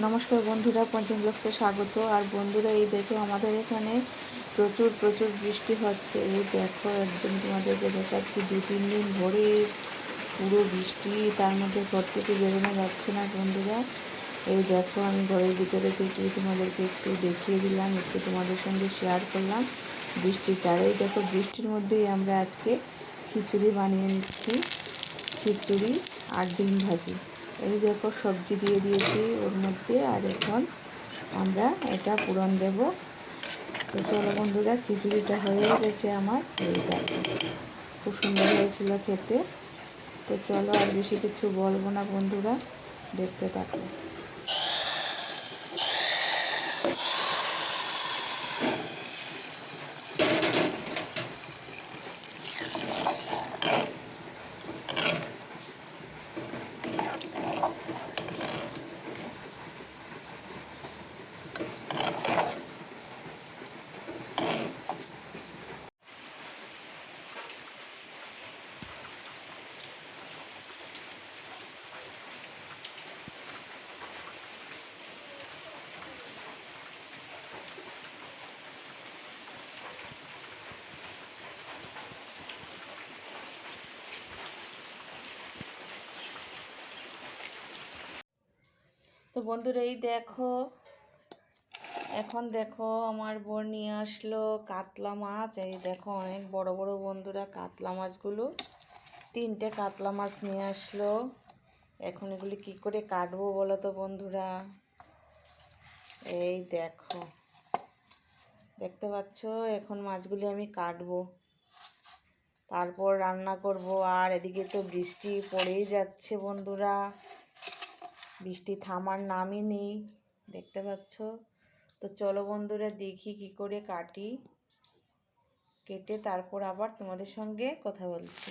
নমস্কার বন্ধুরা, পঞ্চম ব্লগসে স্বাগত। আর বন্ধুরা, এই দেখো আমাদের এখানে প্রচুর প্রচুর বৃষ্টি হচ্ছে। এই দেখো, একদম তোমাদেরকে দেখাচ্ছি, দু, তিন দিন ভরে পুরো বৃষ্টি, তার মধ্যে ঘর থেকে বেরোনো যাচ্ছে না বন্ধুরা। এই দেখো, আমি ঘরের ভিতরে থেকে তোমাদেরকে একটু দেখিয়ে দিলাম, একটু তোমাদের সঙ্গে শেয়ার করলাম বৃষ্টিটার এই দেখো, বৃষ্টির মধ্যেই আমরা আজকে খিচুড়ি বানিয়ে নিচ্ছি। খিচুড়ি আর ডিম ভাজি। এই দেখো সবজি দিয়ে দিয়েছি ওর মধ্যে, আর এখন আমরা এটা পূরণ দেব। তো চলো বন্ধুরা, খিচুড়িটা হয়ে গেছে আমার। এই দেখো, খুব সুন্দর হয়েছিল খেতে। তো চলো আর বেশি কিছু বলব না বন্ধুরা, দেখতে থাকো। তো বন্ধুরা, এই দেখো, এখন দেখো আমার বোন নিয়ে আসলো কাতলা মাছ। এই দেখো অনেক বড় বড় বন্ধুরা, কাতলা মাছগুলো। তিনটে কাতলা মাছ নিয়ে আসলো। এখন এগুলি কি করে কাটবো বলো তো বন্ধুরা? এই দেখো, দেখতে পাচ্ছ? এখন মাছগুলি আমি কাটবো। তারপর রান্না করব। আর এদিকে তো বৃষ্টি পড়েই যাচ্ছে বন্ধুরা। বৃষ্টি থামার নামই নেই, দেখতে পাচ্ছ? তো চলো বন্ধুরা, দেখি কি করে কাটি। কেটে তারপর আবার তোমাদের সঙ্গে কথা বলছি।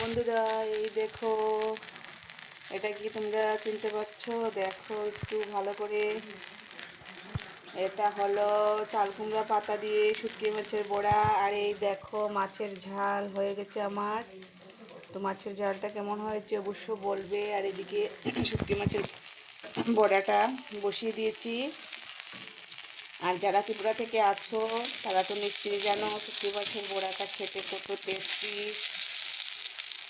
বন্ধুরা, এই দেখো, এটা কি তোমরা চিনতে পারছ? দেখো, একটু ভালো করে এটা হলো চাল কুমড়া পাতা দিয়ে শুটকি মাছের বড়া। আর এই দেখো মাছের ঝাল হয়ে গেছে আমার। তো মাছের ঝালটা কেমন হয়েছে অবশ্য বলবে। আর এদিকে শুটকি মাছের বড়াটা বসিয়ে দিয়েছি। আর যারা ত্রিপুরা থেকে আছো, তারা তো নিশ্চয়ই জানো শুটকি মাছের বড়াটা খেতে কত টেস্টি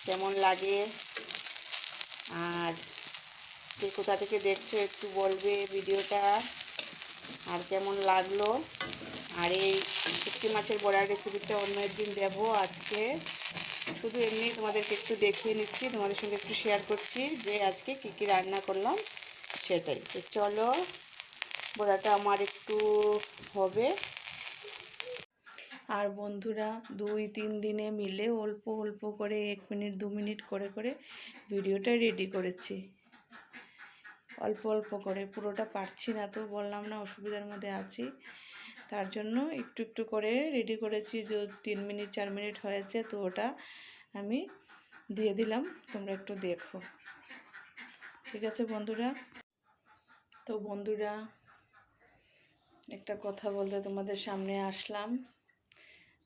কেমন লাগে। আর কে কোথা থেকে দেখছ একটু বলবে ভিডিওটা। আর কেমন লাগল? আর এই শুটকি মাছের বড়ার রেসিপিটা অন্য একদিন দেবো আজকে। শুধু এমনি তোমাদেরকে একটু দেখিয়ে নিচ্ছি, তোমাদের সঙ্গে একটু শেয়ার করছি যে আজকে কী কী রান্না করলাম সেটাই। তো চলো, বড়াটা আমার একটু হবে। আর বন্ধুরা, দুই তিন দিনে মিলে অল্প অল্প করে এক মিনিট, দু মিনিট করে করে ভিডিওটা রেডি করেছি। অল্প অল্প করে, পুরোটা পারছি না তো, বললাম না অসুবিধার মধ্যে আছি। তার জন্য একটু একটু করে রেডি করেছি, যে তিন মিনিট, চার মিনিট হয়েছে তো ওটা আমি দিয়ে দিলাম, তোমরা একটু দেখো। ঠিক আছে বন্ধুরা? তো বন্ধুরা, একটা কথা বলতে তোমাদের সামনে আসলাম,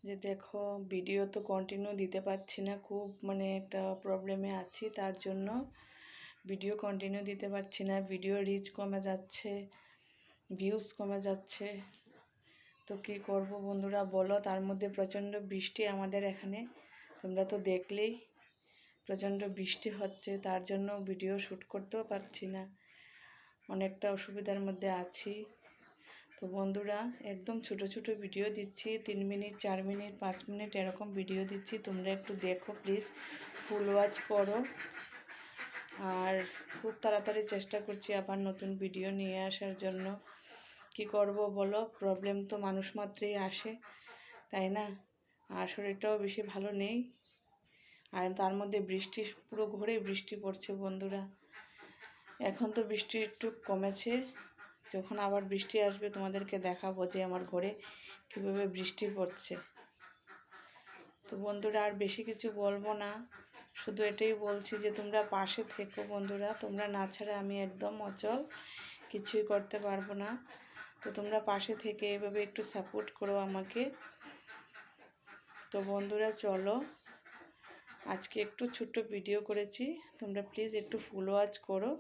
যে দেখো ভিডিও তো কন্টিনিউ দিতে পারছি না, খুব মানে একটা প্রবলেমে আছি, তার জন্য ভিডিও কন্টিনিউ দিতে পারছি না ভিডিও রিচ কমে যাচ্ছে ভিউজ কমে যাচ্ছে। তো কী করব বন্ধুরা বলো? তার মধ্যে প্রচণ্ড বৃষ্টি আমাদের এখানে। তোমরা তো দেখলেই প্রচণ্ড বৃষ্টি হচ্ছে, তার জন্য ভিডিও শ্যুট করতেও পারছি না। অনেকটা অসুবিধার মধ্যে আছি। তো বন্ধুরা, একদম ছোট ছোট ভিডিও দিচ্ছি, তিন মিনিট, চার মিনিট, পাঁচ মিনিট এরকম ভিডিও দিচ্ছি। তোমরা একটু দেখো প্লিজ ফুল ওয়াচ করো। আর খুব তাড়াতাড়ি চেষ্টা করছি আবার নতুন ভিডিও নিয়ে আসার জন্য। কি করব বলো? প্রবলেম তো মানুষ মাত্রেই আসে, তাই না? আর শরীরটাও বেশি ভালো নেই। আর তার মধ্যে বৃষ্টি পুরো ঘরে বৃষ্টি পড়ছে বন্ধুরা। এখন তো বৃষ্টি একটু কমেছে। যখন আবার বৃষ্টি আসবে তোমাদেরকে দেখাবো যে আমার ঘরে কীভাবে বৃষ্টি পড়ছে। তো বন্ধুরা আর বেশি কিছু বলব না। শুধু এটাই বলছি যে তোমরা পাশে থেকো বন্ধুরা, তোমরা না ছাড়া আমি একদম অচল, কিছুই করতে পারব না। তো তোমরা পাশে থেকে এভাবে একটু সাপোর্ট করো আমাকে। তো বন্ধুরা চলো, আজকে একটু ছোট্ট ভিডিও করেছি, তোমরা প্লিজ একটু ফুল ওয়াচ করো।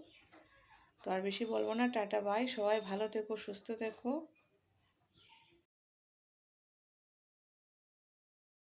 তো আর বেশি বলব না, টাটা বাই সবাই ভালো থেকো, সুস্থ থেকো।